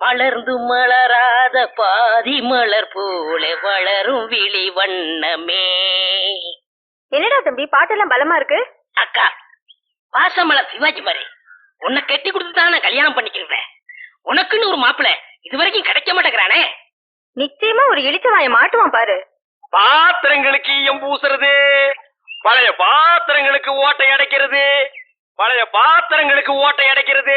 மலர்ந்து மலராத பாதி மலர் போல வளரும் விழி வண்ணமே. என்னடா தம்பி பாட்டெல்லாம் பலமா இருக்கு? அக்கா பாசமலர் சிவாஜி மாதிரி உன்னை கட்டி கொடுத்து தான் நான் கல்யாணம் பண்ணிக்கிறேன் உனக்குன்னு ஒரு மாப்பிள்ளை இது வரைக்கும் கிடைக்க மாட்டேங்கிறானே. நிச்சயமா ஒரு இழிச்சவாய மாட்டுவான் பாரு. பாத்திரங்களுக்கு ஈயம் பூசுறது பழைய பாத்திரங்களுக்கு ஓட்டை அடைக்கிறது பழைய பாத்திரங்களுக்கு ஓட்டை அடைக்கிறது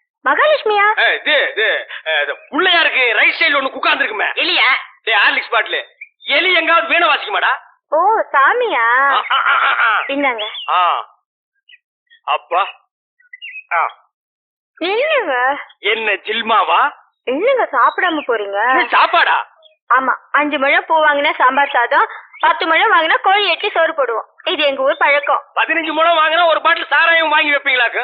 மகாலட்சுமியா? இது இது பிள்ளையாருக்கு ரைட் சைடுல ஒண்ணு உட்கார்ந்து இருக்குமே இல்லையா டே ஹார்லிக்ஸ் பாட்டில் எலி எங்காவது வீணை வாசிக்குமாடா? ஓ சாமியா. இந்தாங்க. அப்பா. இல்லங்க என்ன ஜில்மாவா? இல்லங்க சாப்பிடாம போறீங்க? சாப்பாடா? ஆமா அஞ்சு முழம் பூ வாங்கினா சாம்பார் சாதம் பத்து முழம் வாங்கினா கோழி எட்டி சோறு போடுவோம். இது எங்க ஊர் பழக்கம். பதினஞ்சு முழம் வாங்கினா ஒரு பாட்டில் சாராயம் வாங்கி வைப்பீங்களாக்கு?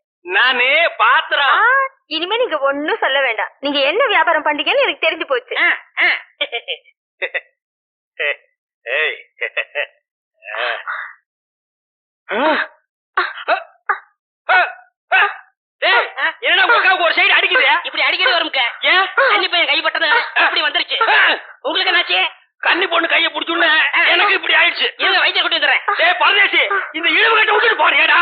நானு பாத்திரம் இனிமே நீங்க ஒண்ணும் சொல்ல வேண்டாம். நீங்க என்ன வியாபாரம் பண்றீங்கன்னு எனக்கு தெரிஞ்சு போச்சு. என்னடா உங்க அக்காவுக்கு ஒரு சைடு அடிக்குது? இப்படி அடிக்கடி வரும்க்க ஏன் பையன் கைப்பட்டது இப்படி வந்துருச்சு. உங்களுக்கு என்னாச்சு? கன்னி பொண்ணு கைய புடிச்சுன்னு எனக்கு இப்படி ஆயிடுச்சு. இருங்க வயிற்ற கொண்டு வந்துடுறேன். பரதேசி இந்த இழுவு கட்ட விட்டுட்டு போறியாடா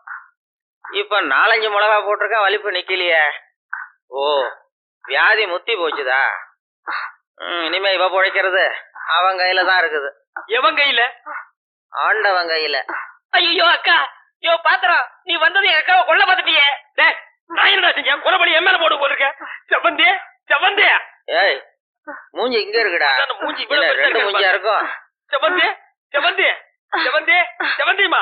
இப்ப நாலஞ்சு மிளகா போட்டிருக்கா வலிப்பு நிக்கலையே. ஓ வியாதி முத்தி போச்சுதா? இனிமே இவ பிழைக்கிறது. அவன் கையில தான் இருக்குது. எவன் கையில? ஆண்டவன் கையில. ஐயோ அக்கா. யோ பாத்திரம் நீ வந்தது எங்க அக்காவை கொல்ல பார்த்துட்டியே. டேய், நான் என்னடா செஞ்சேன்? என் மேல போட்டு போட்டிருக்கேன் செவந்தே செவந்தே ஏய் மூஞ்சி இங்க இருக்குடா. மூஞ்சி ரெண்டு மூஞ்சியா இருக்கும். செவந்தே செவந்தே செவந்தே செவந்திமா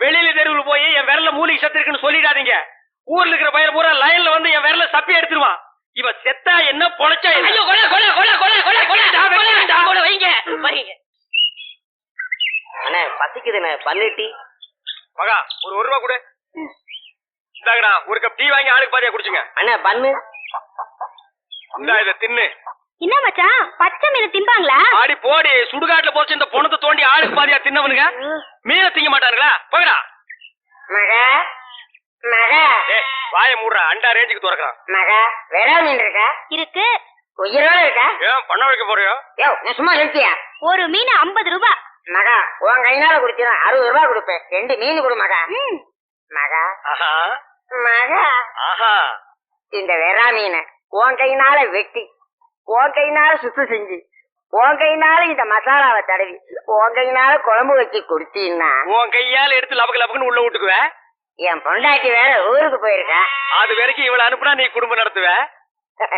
வெளியில தெருவில் போய் என் விரல மூலிகை சத்து இருக்குன்னு சொல்லிடாதீங்க. ஊர்ல இருக்கிற பையன் பூரா லைன்ல வந்து என் விரல சப்பி எடுத்துருவான் இவ செத்தா என்ன பொழைச்சா ஐயோ கொலை வைங்க வைங்க. அண்ணே பசிக்குதுண்ணே பல்லுட்டி மகா ஒரு ஒரு ரூபா கொடு. இந்தாங்கடா ஒரு கப் டீ வாங்கி ஆளுக்கு பாதியா குடிச்சுங்க. அண்ணே பண்ணு. இந்தா இத தின்னு. என்ன மச்சான்? பச்சை மீன் திம்பாங்களா ஆடி போடி. சுடுகாட்டுல போச்சு இந்த பொணத்தை தோண்டி ஆளுக்கு பாதியா தின்னவனுங்க. மீனை திங்க மாட்டானுங்களா? போகடா மகா மகா. வாய மூடுறா. அண்டா ரேஞ்சுக்கு துறக்கிறான். மகா வெறா மீன் இருக்கா? இருக்கு. உயிரோட இருக்கா? ஏன் பண்ண வைக்க போறியோ? யோ நீ சும்மா நிறுத்தியா? ஒரு மீன் ஐம்பது ரூபாய் மகா உன் கைனால குடிச்சினா அறுபது ரூபாய் கொடுப்பேன். ரெண்டு மீன் கொடு மகா. மகா. மகா. ஆஹா. இந்த வெறா மீனை உன் கைனால வெட்டி உன் கைனால சுத்தம் செஞ்சு உன் கைனால இந்த மசாலாவை தடவி உன் கைனால குழம்பு வச்சு கொடுத்தீன்னா உன் கையால எடுத்து லபக்கு லபக்குன்னு உள்ள விட்டுக்குவ? என் பொண்டாட்டி வேற ஊருக்கு போயிருக்கா. அது வரைக்கும் இவள அனுப்புனா நீ குடும்பம் நடத்துவ?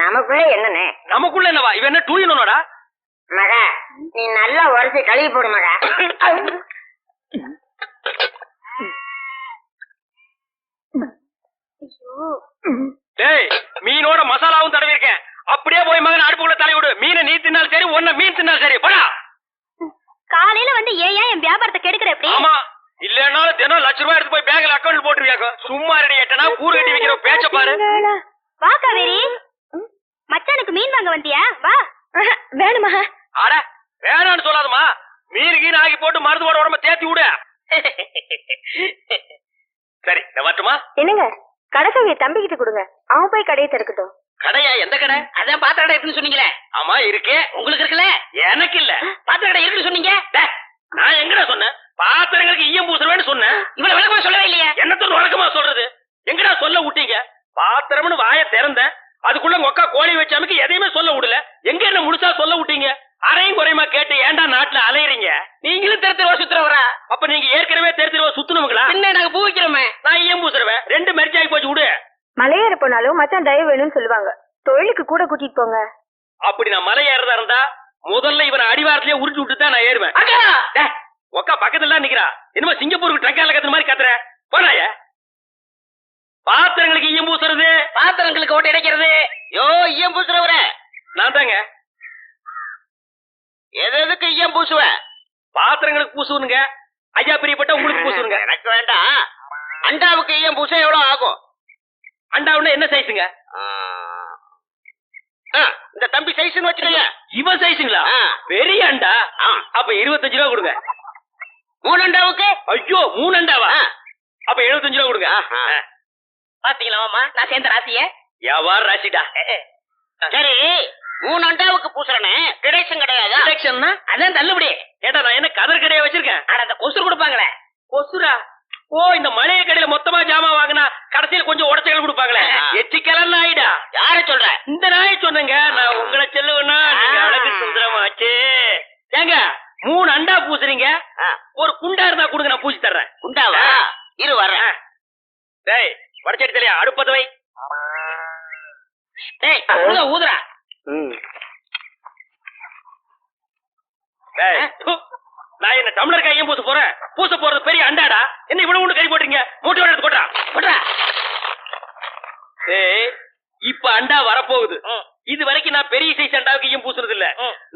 நமக்குள்ள என்னண்ணே? நமக்குள்ள என்னவா? இவன் என்ன டூ மகா நீ நல்லா உரைச்சு கழுவி போடு மகா. டேய் மீனோட மசாலாவும் தடவி இருக்கேன் அப்படியே போய் மகன் அடுப்புக்குள்ள தலை விடு மீனை நீ தின்னாலும் சரி ஒன்ன மீன் தின்னாலும் சரி. போடா. காலையில வந்து ஏன் ஏன் என் வியாபாரத்தை கெடுக்கிற எப்படி ஆமா. இல்லன்னாலும் தினம் லட்ச ரூபாய் எடுத்து போய் பேங்க்ல அக்கௌண்ட் போட்டுருவியாக்கோ சும்மா ரெடி எட்டனா கூறு கட்டி வைக்கிற பேச்ச பாரு. வா காவேரி. மச்சானுக்கு மீன் வாங்க வந்தியா? வா. வேணுமா? அட வேணான்னு சொல்லாதம்மா. மீன் கீன் ஆகி போட்டு மருந்து போட உடம்ப தேத்தி விடு. சரி நான் வரட்டுமா? என்னங்க? கடைசாவிய தம்பிக்கிட்ட கொடுங்க. அவன் போய் கடையை திறக்கட்டும். கடையா? எந்த கடை? அதான் பாத்திர கடை இருக்குன்னு சொன்னீங்களே. ஆமா இருக்கே. உங்களுக்கு இருக்குல்ல? எனக்கு இல்ல. பாத்திர கடை இருக்குன்னு சொன்னீங்க? நான் எங்கடா சொன்னேன்? பாத்திரங்களுக்கு ஈயம் பூசுறவேன்னு சொன்னேன். இவ்வளவு விளக்கமா சொல்லவே இல்லையே. என்னத்த வழக்கமா சொல்றது? எங்கடா சொல்ல விட்டீங்க? பாத்திரம்னு வாய திறந்தேன். அதுக்குள்ள உங்க அக்கா கோழி வச்சாமக்கு எதையுமே சொல்ல விடல. எங்க என்ன முழுசா சொல்ல விட்டீங்க? அரையும் குறையுமா கேட்டு ஏன்டா நாட்டுல அலையறீங்க? நீங்களும் தெரு தெருவா சுத்துறவரா? அப்ப நீங்க ஏற்கனவே தெரு தெருவா சுத்துனவங்களா? என்ன நாங்க பூ வைக்கிறோமே நான் ஈயம் பூசுறவன். ரெண்டு மெரிச்சு ஆகி போச்சு விடு. மலையேற போனாலும் மச்சான் தயவு வேணும்னு சொல்லுவாங்க. தொழிலுக்கு கூட கூட்டிட்டு போங்க. அப்படி நான் மலை ஏறதா இருந்தா முதல்ல இவனை அடிவாரத்திலேயே உருட்டி விட்டு தான் நான் ஏறுவேன். அக்கா! டேய், உக்கா பக்கத்துல நிக்கிறா. என்னமோ சிங்கப்பூருக்கு ட்ரங்கால கத்துற மாதிரி கத்துற. போனாய பாத்திரங்களுக்கு ஈயம் பூசுறது. பாத்திரங்களுக்கு ஓட்டு இடைக்கிறது. யோ ஈயம் பூசுறவர. நான் தாங்க. எது எதுக்கு ஈயம் பூசுவ? பாத்திரங்களுக்கு பூசுவனுங்க. ஐயா பிரியப்பட்ட உங்களுக்கு பூசுவனுங்க. எனக்கு வேண்டாம். அண்டாவுக்கு ஈயம் பூச எவ்வளவு ஆகும்? அண்டாவுல என்ன சைஸுங்க இந்த தம்பி சைஸ்னு வச்சுக்கோங்க. இவன் சைஸுங்களா. பெரிய அண்டா. அப்ப இருபத்தஞ்சு ரூபா கொடுங்க. மூணு அண்டாவுக்கு? ஐயோ மூணு அண்டாவா. அப்ப எழுபத்தஞ்சு ரூபா கொடுங்க. பாத்தீங்களா மாமா? நான் சேர்ந்த ராசிய? வியாபாரம் ராசிடா. சரி மூணு அண்டாவுக்கு பூசுறனே கிடைச்சும் கிடையாதா? டிடக்ஷன்னா அதான் தள்ளுபடி. ஏட்டா நான் என்ன கதர் கடையா வச்சிருக்கேன்? ஆனா அந்த கொசு கொடுப்பாங்களே. கொசுரா? ஓ இந்த மளிகை கடையில மொத்தமா வாங்கினா கடைசியில கொஞ்சம் உடச்சல் கொடுப்பாங்களே. எச்சிக்கலாம் ஆயிடா. யார சொல்ற? இந்த நாய் சொன்னங்க. நான் உங்களை செல்லுவேன்னா. அழகு சுந்தரமாச்சு. ஏங்க மூணு அண்டா பூசுறீங்க. ஒரு குண்டா இருந்தா கொடுங்க நான் பூசி தர்றேன் உண்டாவா ஆ. இரு வர்றேன் டேய் வடச்சடி தலையா அடுப்பத வை டேய் ஊத ஊதுறா டேய் ப்பு. நான் என்ன டம்ளர் கையும் பூச போறேன் பூச போறது பெரிய அண்டாடா என்ன இவ்வளவு ஒண்ணு கை போட்டீங்க மூட்டை எடுத்து போட்டா போடுறா ஏய் இப்ப அண்டா வரப்போகுது இது வரைக்கும் நான் பெரிய சைஸ் அண்டாவுக்கு ஈயம் பூசுறது இல்ல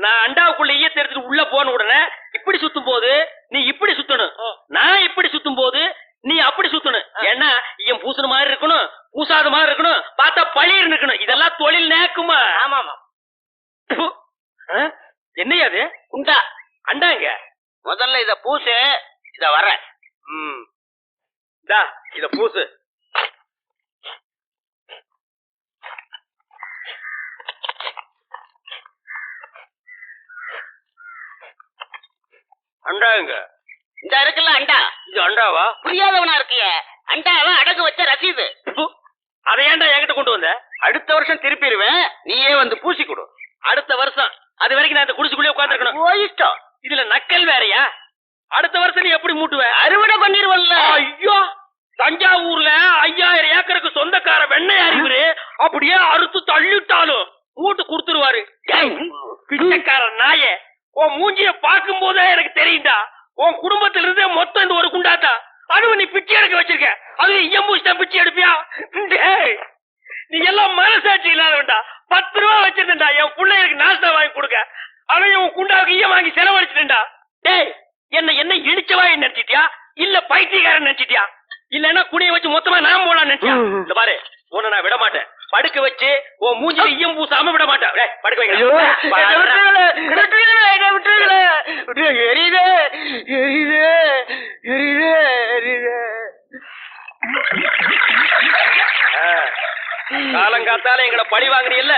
நான் அண்டாவுக்குள்ள ஈயத்தை எடுத்துட்டு உள்ள போன உடனே இப்படி சுத்தும் போது நீ இப்படி சுத்தணும் நான் இப்படி சுத்தும் போது நீ அப்படி சுத்தணும் ஏன்னா ஈயம் பூசுன மாதிரி இருக்கணும் பூசாத மாதிரி இருக்கணும் பார்த்தா பழிர் இருக்கணும் இதெல்லாம் தொழில் நேக்குமா ஆமா? என்னையா அது? உண்டா. அண்டாங்க. முதல்ல இத பூசு இத வர்றேன் ம். இந்தா இத பூசு. அண்டாங்க. இந்த இருக்குல்ல அண்டா. இது அண்டாவா? புரியாதவனா இருக்கிய. அண்டாவை அடகு வச்ச ரசீது. அதை ஏன்டா என்கிட்ட கொண்டு வந்த? அடுத்த வருஷம் திருப்பிடுவேன் நீயே வந்து பூசி கொடு அடுத்த வருஷம் அது வரைக்கும் நான் இந்த குடிசுக்குள்ளே உட்காந்துருக்கணும் இஷ்டம். இதுல நக்கல் வேறயா? அடுத்த வருஷம் நீ எப்படி மூட்டுவ? அறுவடை பண்ணிருவல்ல. ஐயோ தஞ்சாவூர்ல ஐயாயிரம் ஏக்கருக்கு சொந்தக்கார வெண்ணெய் அறிவுரு அப்படியே அறுத்து தள்ளிட்டாலும் மூட்டு கொடுத்துருவாரு. பிச்சைக்கார நாயே. உன் மூஞ்சிய பார்க்கும் போதே எனக்கு தெரியும்டா. உன் குடும்பத்துல இருந்தே மொத்தம் இந்த ஒரு குண்டாத்தா? அதுவும் நீ பிச்சை எடுக்க வச்சிருக்க. அது எம்பூசிதான் பிச்சை எடுப்பியா? நீ எல்லாம் மனசாட்சி இல்லாதவன்டா. பத்து ரூபா வச்சிருந்தா என் பிள்ளைகளுக்கு நாஸ்தா வாங்கி கொடுக்க. அவன் உன் குண்டாவுக்கு ஈய வாங்கி செலவழிச்சிட்டா டேய் என்ன என்ன இழிச்சவாய் நினைச்சிட்டியா? இல்ல பைத்தியக்காரன் நினைச்சிட்டியா? இல்லன்னா குனிய வச்சு மொத்தமா நான் போலாம் நினைச்சியா இந்த பாரு உன்னை நான் விட மாட்டேன் படுக்க வச்சு உன் மூஞ்சில ஈயம் பூசாம விட மாட்டேன். படுக்க காலங்காத்தால எங்களை பழி வாங்குறீல்ல?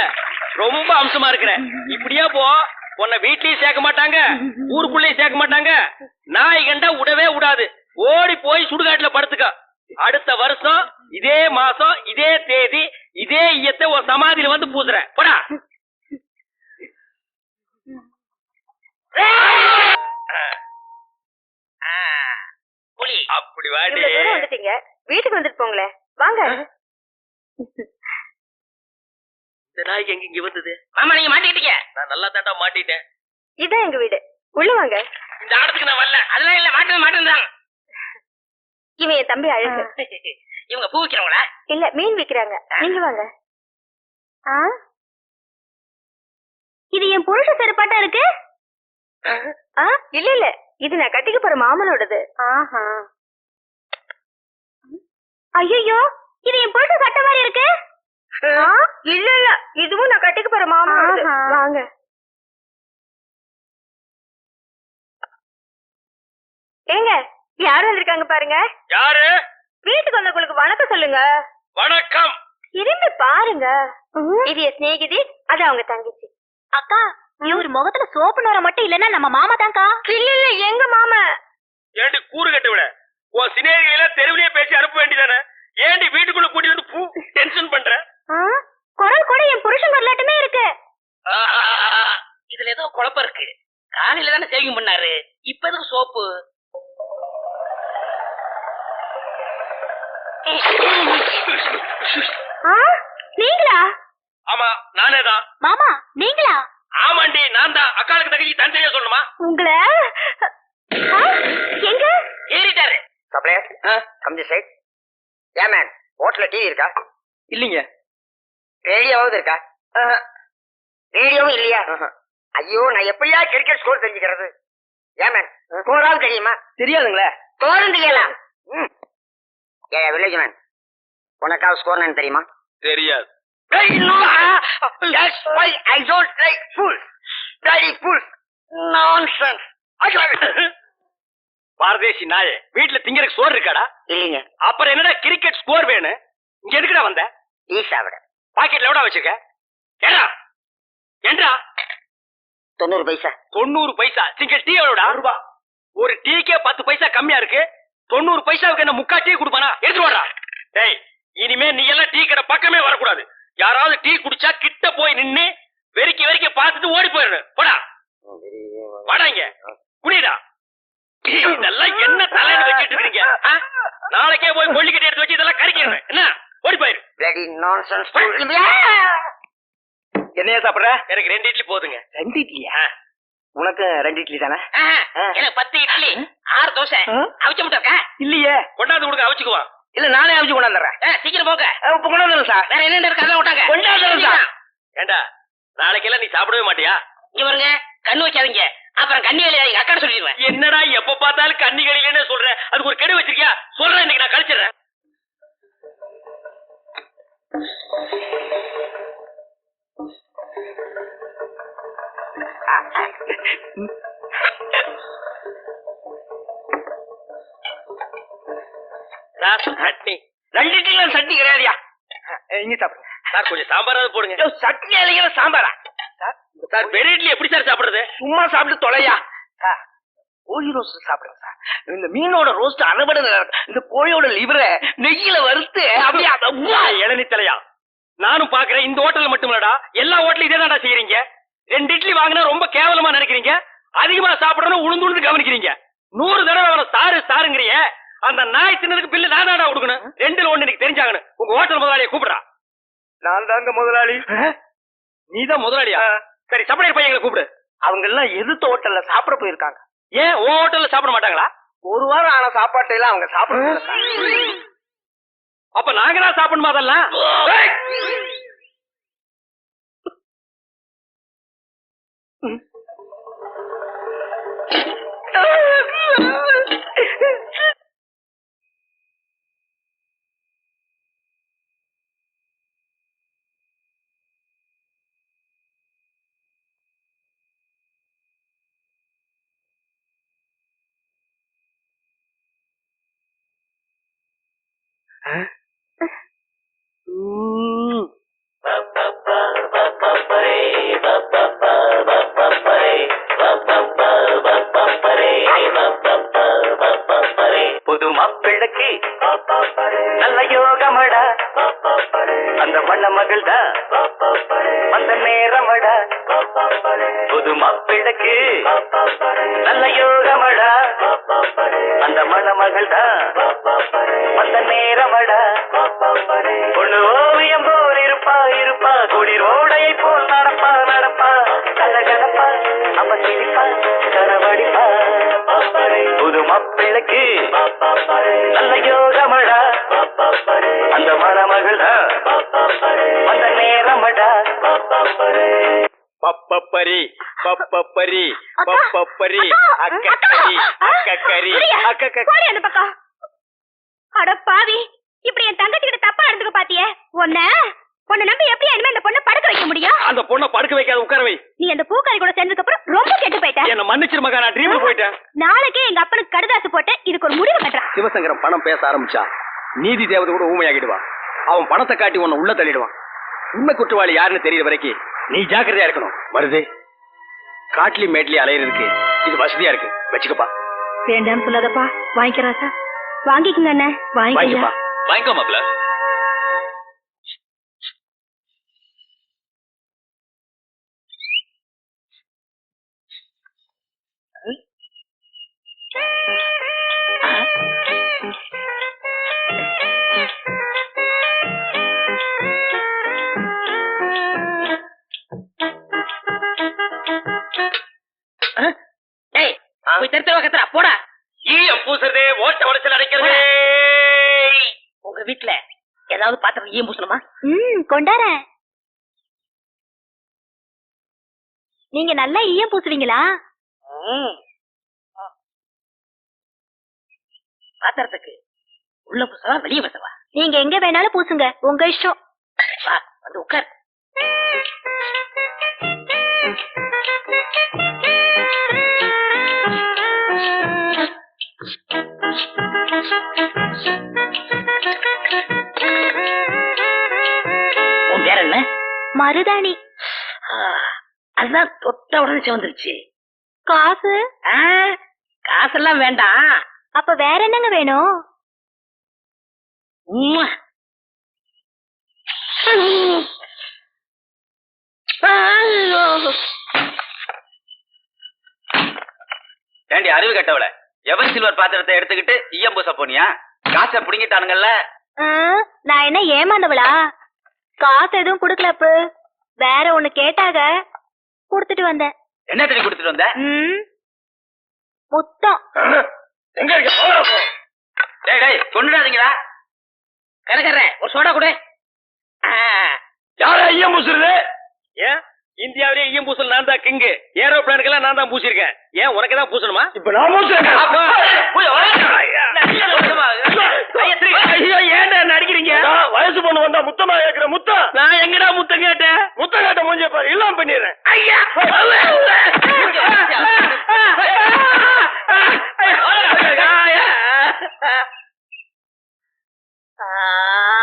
ரொம்ப அம்சமா இருக்கிற. இப்படியே போ. உன்னை வீட்லயும் சேர்க்க மாட்டாங்க ஊருக்குள்ளயும் சேர்க்க மாட்டாங்க. நாய் கண்டா விடவே விடாது ஓடி போய் சுடுகாட்டுல படுத்துக்க. அடுத்த வருஷம் இதே மாசம் இதே தேதி இதே ஈயத்தை ஒரு சமாதியில வந்து பூசுறேன் போடா. புலி. அப்படி வாடி. வந்துட்டீங்க. வீட்டுக்கு வந்துட்டு போங்களே. வாங்க. இந்த நாய்க்கு எங்க இங்க வந்தது? மாமா நீங்க மாட்டிக்கிட்டீங்க நான் நல்லா தாண்டா மாட்டிட்டேன். இதான் எங்க வீடு. உள்ள வாங்க. இந்த ஆடத்துக்கு நான் வரல. அதெல்லாம் இல்ல மாட்டேன் மாட்டேன் இவன் என் தம்பி அழகு. இவங்க பூ விக்கிறவங்களா? இல்ல மீன் விக்கிறாங்க. நீங்க வாங்க. ஆ? இது என் புருஷ செருப்பாட்டா இருக்கு? ஆ. இல்ல இல்ல. இது நான் கட்டிக்க போற மாமனோடது. ஆஹா. ஐயோ இது என் புருஷ சட்டை மாதிரி இருக்கு? ஆ, இல்ல இல்ல. இதுவும் நான் கட்டிக்க போற மாமனோடது. வாங்க. ஏங்க யார் வந்திருக்காங்க பாருங்க? யாரு? வீட்டுக்கு வந்தவங்களுக்கு வணக்கம் சொல்லுங்க. வணக்கம். திரும்பி பாருங்க. இது என் சிநேகிதி அது அவங்க தங்கச்சி. அக்கா இவர் முகத்துல சோப்பு நோர மட்டும் இல்லன்னா நம்ம மாமா தான்க்கா? இல்ல இல்ல எங்க மாமா? ஏண்டி கூறு கட்டு விட? உன் சினேகிகளை தெருவிலேயே பேசி அனுப்ப வேண்டியதானே? ஏண்டி வீட்டுக்குள்ள கூட்டிட்டு வந்து பூ டென்ஷன் பண்ற? குரல் கூட என் புருஷன் வரலாட்டுமே இருக்கு. இதுல ஏதோ குழப்பம் இருக்கு. காலையில தானே சேவிங் பண்ணாரு. இப்ப எதுக்கு சோப்பு? நீங்களா? ஆமா நானே தான் மாமா நீங்களா? ஆமாண்டி நான் தான் அக்காளுக்கு தங்கச்சி தனித்தனியா சொல்லணுமா? உங்களை? எங்க? ஏறிட்டாரு. சப்ளையர் கம் தி சைட் ஏன் மேன் ஹோட்டல்ல டிவி இருக்கா? இல்லீங்க. ரேடியோவாவது இருக்கா? ரேடியோவும் இல்லையா? ஐயோ நான் எப்படியா கிரிக்கெட் ஸ்கோர் தெரிஞ்சுக்கிறது? ஏன் மேன் ஸ்கோராவது தெரியுமா? தெரியாதுங்களே. ஸ்கோரும் தெரியல. ம். ஏ வில்லேஜ் மேன் உனக்காவது ஸ்கோர் என்ன தெரியுமா? தெரியாது. That's why I don't like fools. Bloody fools. Nonsense. பாரதேசி நாயே வீட்டுல திங்கறதுக்கு சோறு இருக்காடா? இல்லைங்க. அப்புறம் என்னடா கிரிக்கெட் ஸ்கோர் வேணும் இங்க எதுக்குடா வந்த? ஈசாவிட பாக்கெட்ல எவ்வளவு வச்சிருக்க? ஏடா ஏண்டா? தொண்ணூறு பைசா. தொண்ணூறு பைசா. சிங்கிள் டீ எவ்வளோடா ரூபா. ஒரு டீக்கே பத்து பைசா கம்மியா இருக்கு. தொண்ணூறு பைசாவுக்கு என்ன முக்கா டீ கொடுப்பானா? எடுத்து வாடா. டேய் இனிமே நீ எல்லாம் டீ கடை பக்கமே வரக்கூடாது. யாராவது டீ குடிச்சா கிட்ட போய் நின்னு வெறிக்கி வெறிக்கி பார்த்துட்டு ஓடி போயிடணும் போடா. வாடா இங்க. குடிடா. இதெல்லாம் என்ன தலையில வச்சிட்டு இருக்கீங்க? நாளைக்கே போய் கொல்லிக்கட்டை எடுத்து வச்சு இதெல்லாம் கறிக்கிறேன். என்ன? ஓடி போயிரு. என்னையா சாப்பிடுற? எனக்கு ரெண்டு இட்லி போதுங்க. ரெண்டு இட்லியா? உனக்கு ரெண்டு இட்லி தானே. எனக்கு பத்து இட்லி ஆறு தோசை? அவிச்ச முட்டை இல்லையே. கொண்டாந்து கொடுக்க அவிச்சுக்குவான் இல்ல நானே அவிச்சு கொண்டாந்துறேன். சீக்கிரம் போங்க. இப்ப கொண்டாந்து சார். வேற என்ன இருக்கு விட்டாங்க கொண்டாந்து சார். ஏண்டா நாளைக்கெல்லாம் நீ சாப்பிடவே மாட்டியா? இங்க பாருங்க கண்ணு வைக்காதீங்க. அப்புறம் கண்ணி எங்க அக்காட சொல்லிடுவேன். என்னடா எப்ப பார்த்தாலும் கன்னிகளிலே சொல்ற அதுக்கு ஒரு கெடு வச்சிருக்கியா? சொல்றேன் இன்னைக்கு நான் கழிச்சிடுறேன். சட்னி. சட்னி கிடையாதுயா? இங்க சாப்பிடுங்க. சார் கொஞ்சம் சாம்பாராவது போடுங்க. சட்னி அலைகிற சாம்பாரா? சார் சார் வெறும் இட்லி எப்படி சார் சாப்பிடுறது? சும்மா சாப்பிட்டு தொலையா? கோழி ரோஸ்ட் சாப்பிடுங்க சார். இந்த மீனோட ரோஸ்ட் அறுபடை இந்த கோழியோட லிவரை நெய்யில வறுத்து அப்படியே இளநி தலையா நானும் பாக்குறேன் இந்த ஹோட்டல்ல மட்டும் இல்லடா. எல்லா ஹோட்டலும் இதே தான்டா செய்யறீங்க ரெண்டு இட்லி வாங்கினா ரொம்ப கேவலமா நினைக்கிறீங்க? அதிகமா சாப்பிடணும் உளுந்து உளுந்து கவனிக்கிறீங்க. நூறு தடவை அவனை சாரு சாருங்கிறிய. அந்த நாய் தின்னதுக்கு பில்லு நான் தானடா கொடுக்கணும் ரெண்டுல ஒண்ணு எனக்கு தெரிஞ்சாகணும். உங்க ஹோட்டல் முதலாளியை கூப்பிடுறா. நான் தாங்க முதலாளி. நீதான் முதலாளியா? சரி சப்படையர் பையங்களை கூப்பிடு. அவங்க எல்லாம் எதிர்த்த ஹோட்டல்ல சாப்பிட போயிருக்காங்க. ஏன் உன் ஹோட்டல்ல சாப்பிட மாட்டாங்களா? ஒரு வாரம் ஆன சாப்பாட்டை எல்லாம் அவங்க சாப்பிட அப்ப நாங்க தான் சாப்பிடணுமா அதெல்லாம்? ஏய்! ம். புது மாப்பிள்ளைக்கு நல்ல யோகமடா. அந்த மண்ண தான் அந்த நேரமடா. புது மாப்பிள்ளைக்கு நல்ல யோகமடா. அந்த மண தான் அந்த நேரமடா. பொண்ணு ஓவியம் போல் இருப்பா இருப்பா. குளிர் ஓடையை போல் நடப்பா நடப்பா. கலகலப்பா அவ சிரிப்பா கரவடிப்பா. புது மாப்பிள்ளைக்கு நல்ல யோகமடா அந்த மணமகளா அந்த நேரமடா. பப்பப்பரி பப்பப்பரி அக்கா, பப்பப்பரி அக்கா, அக்கக்கரி அக்கா, அக்கக்கரி புரியா? அக்கக்க போடி அந்த பக்கம். அட பாவி இப்படி என் தங்கச்சி கிட்ட தப்பா நடந்துக்க பாத்தியே? உன்ன? உன்னை நம்பி எப்படி இனிமே இந்த பொண்ணை படுக்க வைக்க முடியும்? அந்த பொண்ணை படுக்க வைக்காத உட்கார வை. நீ அந்த பூக்காரி கூட சேர்ந்ததுக்கு அப்புறம் ரொம்ப கெட்டு போயிட்ட. என்ன மன்னிச்சிரு மகா நான் ட்ரீம்ல போயிட்டேன். நாளைக்கே எங்க அப்பனுக்கு கடுதாசு போட்டு இதுக்கு ஒரு முடிவு கட்டுறான். சிவசங்கரம் பணம் பேச ஆரம்பிச்சா நீதி தேவதை கூட ஊமையாகிடுவான் அவன் பணத்தை காட்டி உன்னை உள்ள தள்ளிடுவான். உண்மை குற்றவாளி யாருன்னு தெரியற வரைக்கும் நீ ஜாக்கிரதையா இருக்கணும். வருது. காட்லி மேட்லி அலையிறதுக்கு இது வசதியா இருக்கு. வச்சுக்கப்பா. வேண்டாம்னு சொல்லாதப்பா. வாங்கிக்கிறா சார். வாங்கிக்கங்க அண்ணே. வாங்கிக்கப்பா. வாங்கிக்கோ மாப்ள போய் தெரு தெருவா கத்துறா போடா ஈயம் பூசுறதே ஓட்ட உடச்சல் அடைக்கிறதே. உங்க வீட்டுல ஏதாவது பாத்திரம் ஈயம் பூசணுமா? ம் கொண்டாரேன். நீங்க நல்லா ஈயம் பூசுவீங்களா? பாத்திரத்துக்கு. உள்ள பூசவா வெளியே பூசவா? நீங்க எங்க வேணாலும் பூசுங்க. உங்க இஷ்டம். வா வந்து உட்கார் உன் பேர் என்ன? மருதாணி. ஆ, அதுதான் தொட்ட உடனே சிவந்துருச்சு. காசு? ஆ, காசெல்லாம் வேண்டாம். அப்ப வேற என்னங்க வேணும். ஏண்டி அறிவு கட்டவள? எவன் சில்வர் பாத்திரத்தை எடுத்துக்கிட்டு ஈயம் பூச போனியா? காசை புடுங்கிட்டானுங்கல்ல. நான் என்ன ஏமாந்தவளா? காசு எதுவும் குடுக்கலப்பு. வேற ஒண்ணு கேட்டாக கொடுத்துட்டு வந்தேன். என்ன தண்ணி கொடுத்துட்டு வந்த? ம் முத்தம். எங்க இருக்க. டேய் டேய் கரகரன் ஒரு சோடா கொடு. யாரா ஈயம் பூசுறது? ஏன்? இந்தியாவிலே ஈயம் பூசல் நான் தான் கிங்கு. ஏரோப்ளானுக்கெல்லாம் நான் தான் பூசிருக்கேன் ஏன் உனக்கு தான் பூசணுமா? இப்ப நான் ஐயோ. ஏன்டா என்ன அடிக்கிறீங்க? வயசு பொண்ணு வந்தா முத்தமா கேக்குற முத்தம் நான் எங்கடா முத்தம் கேட்டேன்? முத்தம் கேட்ட பாரு இல்லாம பண்ணிடுறேன். ஐயா. Trời ơi, trời ơi. À.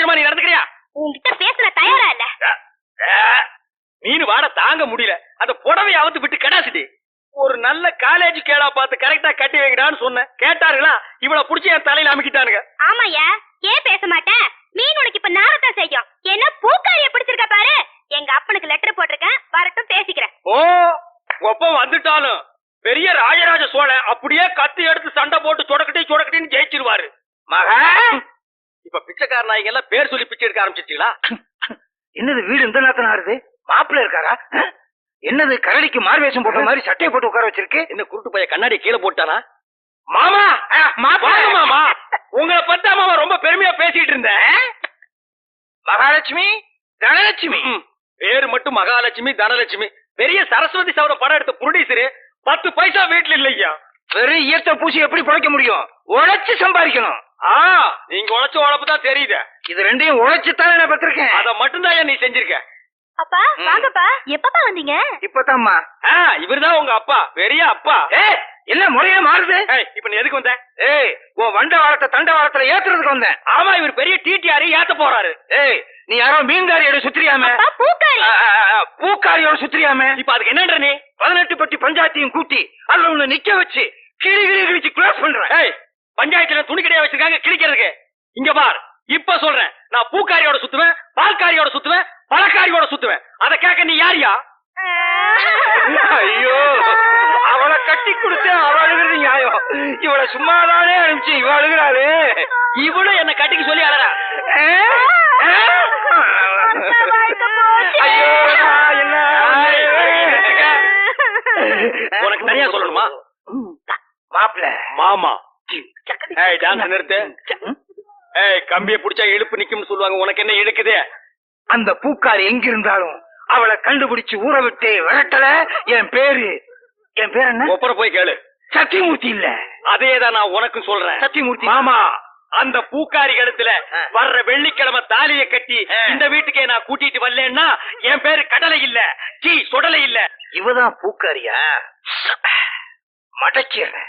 லட்சணமா நீ நடந்துக்கிறியா? உன்கிட்ட பேசுற தயாரா இல்ல? மீன் வாட தாங்க முடியல. அந்த புடவை அவுத்து விட்டு கடாசிட்டி. ஒரு நல்ல காலேஜ் கேடா பார்த்து கரெக்டா கட்டி வைங்கடான்னு சொன்னேன். கேட்டாருங்களா இவள புடிச்சு என் தலையில அமுக்கிட்டானுங்க. ஆமாயா ஏன் பேச மாட்டேன் மீன் உனக்கு இப்ப நாரத்தான் செய்யும். என்ன பூக்காரிய பிடிச்சிருக்க பாரு? எங்க அப்பனுக்கு லெட்டர் போட்டிருக்கேன். வரட்டும் பேசிக்கிறேன். ஓ ஒப்பம் வந்துட்டாலும் பெரிய ராஜராஜ சோழன் அப்படியே கத்தி எடுத்து சண்டை போட்டு சொடக்கட்டி சொடக்கட்டின்னு ஜெயிச்சிருவாரு. மகா! பிச்சைக்கார நாய்ங்க எல்லாம் பேர் சொல்லி பிச்சை எடுக்க ஆரம்பிச்சிட்டீங்களா என்னது வீடு இந்த நேரத்துல ஆறுது? மாப்பிள்ள இருக்காரா? என்னது கரடிக்கு மார்வேஷம் போட்ட மாதிரி சட்டையை போட்டு உட்கார வச்சிருக்கு? என்ன குருட்டு பைய கண்ணாடி கீழே போட்டானா? மாமா! மாமா! உங்களை பத்தா மாமா ரொம்ப பெருமையா பேசிட்டு இருந்தேன். மகாலட்சுமி தனலட்சுமி! பேரு மட்டும் மகாலட்சுமி தனலட்சுமி. பெரிய சரஸ்வதி சவர படம் எடுத்த ப்ரொடியூசரு பத்து பைசா வீட்டுல இல்லையா? வெறும் ஈர்த்த பூசி எப்படி பிழைக்க முடியும்? உழைச்சு சம்பாதிக்கணும். ஆ நீங்க உழைச்ச உழைப்பு தான் தெரியுது. இது ரெண்டையும் உழைச்சு தானே நான் பெற்றிருக்கேன். அத மட்டும்தான் நீ செஞ்சிருக்க? அப்பா. வாங்கப்பா. எப்பப்பா வந்தீங்க? இப்பதாம்மா ஆ, இவர்தான் உங்க அப்பா. பெரிய அப்பா. ஏய் என்ன முறையே மாறுது? ஏய், இப்ப நீ எதுக்கு வந்த? ஏய் உன் வண்ட வாரத்தை தண்ட வாரத்துல ஏத்துறதுக்கு வந்தேன். ஆமா இவர் பெரிய டிடிஆர் ஏத்த போறாரு. ஏய் நீ யாரோ மீன்காரியோட சுத்திரியாம? பூக்காரி. பூக்காரியோட சுத்திரியாம? இப்ப அதுக்கு என்னன்ற நீ? பதினெட்டு பட்டி பஞ்சாயத்தையும் கூட்டி அதுல உன்னை நிக்க வச்சு கிளி கிளி கிழிச்சு க்ளோஸ் பண்றேன். பஞ்சாயத்துல துணி கடையா வச்சிருக்காங்க கிழிக்கிறதுக்கு. இங்க பார் இப்ப சொல்றேன். நான் பூக்காரியோட சுத்துவேன் பால்காரியோட சுத்துவேன் பழக்காரியோட சுத்துவேன். அத கேட்க நீ யாரியா? ஐயோ அவளை கட்டி கொடுத்து அவ அழுகிறது நியாயம். இவளை சும்மாதானே அனுப்பிச்சு இவ அழுகிறாளே. இவளும் என்ன கட்டிக்க சொல்லி அழறா? ஐயோ என்ன? உனக்கு தனியா சொல்லணுமா? மாப்பிள்ள. மாமா. ஏய் டான்ஸ் நிறுத்து. ஏய் கம்பிய புடிச்சா இழுப்பு நிக்கும்னு சொல்லுவாங்க. உனக்கு என்ன இழுக்குது? அந்த பூக்காரி எங்க இருந்தாலும் அவளை கண்டுபிடிச்சு ஊற விட்டு விரட்டல. என் பேரு என் பேர் என்ன? ஒப்பர போய் கேளு. சத்தியமூர்த்தி இல்ல. அதே தான் நான் உனக்கும் சொல்றேன். சத்தியமூர்த்தி. மாமா அந்த பூக்காரி கழுத்துல. வர்ற வெள்ளிக்கிழமை தாலிய கட்டி. இந்த வீட்டுக்கே நான் கூட்டிட்டு வரலன்னா என் பேரு கடலை இல்ல சீ சுடலை இல்ல. இவதான் பூக்காரியா? மடக்கிறேன்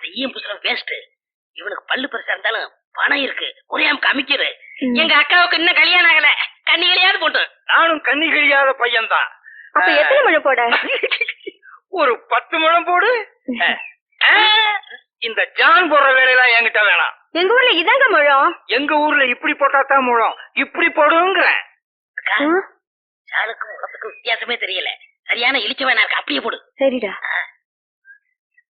அந்த ஈயம் வேஸ்ட் இவனுக்கு பல்லு பெருசா இருந்தாலும் பணம் இருக்கு. ஒரே அமுக்கு அமைக்கிது எங்க அக்காவுக்கு இன்னும் கல்யாணம் ஆகல. கண்ணிகளையாவது போட்டு. நானும் கண்ணி கழியாத பையன்தான். அப்ப எத்தனை மழை போட? ஒரு பத்து முழம் போடு. இந்த ஜான் போடுற வேலையெல்லாம் என்கிட்ட வேணாம். எங்க ஊர்ல இதாங்க முழம்? எங்க ஊர்ல இப்படி போட்டா தான் முழம். இப்படி போடுங்கிறேன் உலகத்துக்கும் வித்தியாசமே தெரியல. சரியான இழிச்ச வேணா இருக்கு அப்படியே போடு. சரிடா.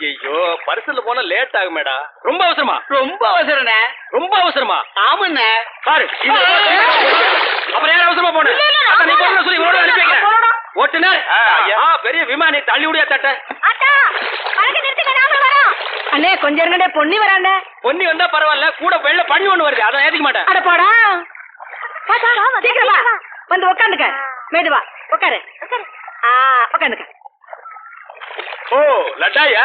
ஐயோ பரிசல்ல போனா லேட் ஆகுமேடா. ரொம்ப அவசரமா? ரொம்ப அவசரண்ணே ரொம்ப அவசரமா? ஆமாண்ணே. பாரு அப்புறம் யார் அவசரமா போன? அதான் நீ போன சொல்லி இவரோட அனுப்பி வைக்கிறேன் ஓட்டுனர் ஆ பெரிய விமானி தள்ளி விடியா தட்ட அண்ணே கொஞ்சம் இருங்கடே பொன்னி வராண்ட பொன்னி வந்தா பரவாயில்ல கூட வெள்ள பண்ணி ஒண்ணு வருது அதை ஏத்துக்க மாட்டேன். அட போடா. சீக்கிரம் வா. வந்து உட்காந்துக்க மேதுவா உட்காரு ஆ உட்காந்துக்க ஓ லட்டாயா?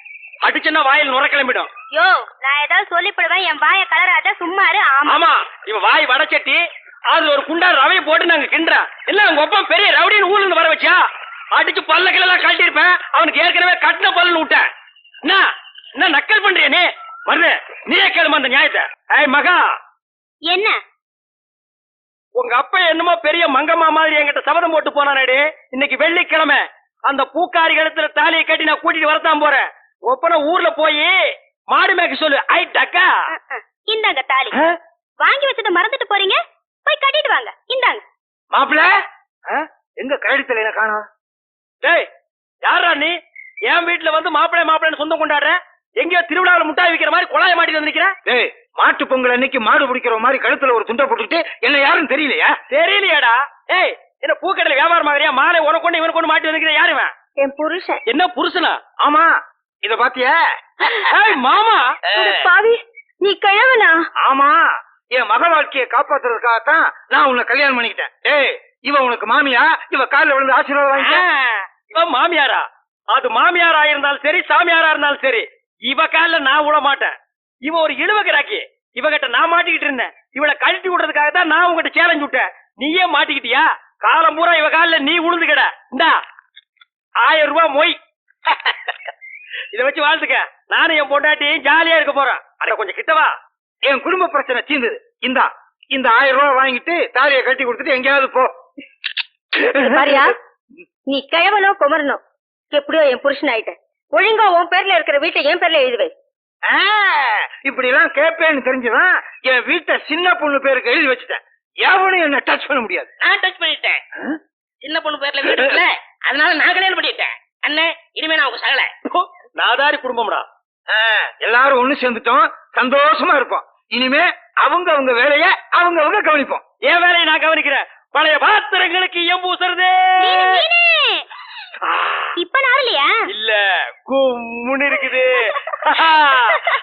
அடிச்சுன்னா வாயில் நுர கிளம்பிடும். யோ நான் ஏதாவது சொல்லிப்படுவேன் என் வாய கலராத சும்மா இரு ஆமா. ஆமா இவன் வாய் வடச்சட்டி அதுல ஒரு குண்டா ரவையை போட்டு நாங்க கிண்டுறோம் இல்ல உங்க ஒப்பம் பெரிய ரவுடின்னு ஊர்ல இருந்து வர வச்சா அடிச்சு பல்ல கிளெல்லாம் கழட்டி இருப்பேன் அவனுக்கு ஏற்கனவே கட்டின பல்லுன்னு விட்டேன். என்ன என்ன நக்கல் பண்றிய நீ? வருது நீயே கேளுமா அந்த நியாயத்தை. ஏய் மகா. என்ன? உங்க அப்பா என்னமோ பெரிய மங்கம்மா மாதிரி என்கிட்ட சபதம் போட்டு போனானேடி. இன்னைக்கு வெள்ளிக்கிழமை. அந்த பூக்காரி கழுத்துல தாலியை கட்டி நான் கூட்டிட்டு வரத்தான் போறேன். ஒப்பன ஊர்ல போய் மாடு மேய்க்க சொல்லு. ஐ டக்கா இந்தாங்க தாலி? வாங்கி வச்சத மறந்துட்டு போறீங்க? போய் கட்டிட்டு வாங்க. இந்தாங்க. மாப்பிள? எங்க கழுத்துல என்ன காணோம் டேய் யாரா நீ? என் வீட்டுல வந்து மாப்பிள்ளை மாப்பிள்ளைன்னு சொந்தம் கொண்டாடுற? எங்கேயோ திருவிழாவில் முட்டாய் விக்கிற மாதிரி குழாய மாட்டி வந்திருக்கிற? டேய் மாட்டு பொங்கல் அன்னைக்கு மாடு பிடிக்கிற மாதிரி கழுத்துல ஒரு துண்டை போட்டுக்கிட்டு என்ன யாரும் தெரியலையா? தெரியலையாடா. ஏய் என்ன பூக்கடையில வியாபாரம் ஆகுறியா மாலை உனக்கு ஒண்ணு இவனுக்கு மாட்டி வந்திருக்கிற? யாரு இவன்? என் புருஷன். என்ன புருஷனா? ஆமா. இத பாத்தியா? ஏய் மாமா! பாவி நீ கிழவனா? ஆமா. என் மக வாழ்க்கையை காப்பாத்துறதுக்காகத்தான் நான் உன்னை கல்யாணம் பண்ணிக்கிட்டேன். டேய் இவ உனக்கு மாமியா? இவ கால்ல விழுந்து ஆசீர்வாதம் வாங்கிக்க இவன் மாமியாரா? அது மாமியாரா இருந்தாலும் சரி சாமியாரா இருந்தாலும் சரி இவ கால்ல நான் விட மாட்டேன். இவ ஒரு இழுவகராக்கி. இவகிட்ட நான் மாட்டிக்கிட்டு இருந்தேன். இவளை கழட்டி விடுறதுக்காக தான் நான் உங்ககிட்ட சேலஞ்சு விட்டேன். நீயே மாட்டிக்கிட்டியா? காலம் பூரா இவ கால்ல நீ உளுந்து கிட இந்தா ஆயிரம் ரூபாய் மொய். இத வச்சு வாழ்த்துக்க. நானும் என் பொண்டாட்டி ஜாலியா இருக்க போறேன் அட கொஞ்சம் கிட்டவா என் குடும்ப பிரச்சனை தீர்ந்தது இந்தா இந்த ஆயிரம் ரூபாய் வாங்கிட்டு தாலியை கட்டி கொடுத்துட்டு எங்கேயாவது போ. பாரியா நீ கிழவனோ குமரனோ? எப்படியோ என் புருஷன் ஆயிட்ட. ஒழுங்கா உன் பேர்ல இருக்கிற வீட்டை என் பேர்ல எழுதுவே ஆ, இப்படி எல்லாம் கேட்பேன்னு தெரிஞ்சுதான் என் வீட்டை சின்ன பொண்ணு பேருக்கு எழுதி வச்சுட்டேன். எவனும் என்ன டச் பண்ண முடியாது. நான் டச் பண்ணிட்டேன். சின்ன பொண்ணு பேர்ல வீடு இருக்குல்ல அதனால நான் கல்யாணம் பண்ணிட்டேன். அண்ணே இனிமே நான் உங்க சகல. நாதாரி குடும்பம்டா. எல்லாரும் ஒண்ணு சேர்ந்துட்டோம். சந்தோஷமா இருப்போம். இனிமே அவங்க அவங்க வேலைய அவங்க அவங்க கவனிப்போம். என் வேலையை நான் கவனிக்கிறேன் பழைய பாத்திரங்களுக்கு எம்பு ஊசுறதே இப்ப நாரலையா? இல்ல கும்முன்னு இருக்குது.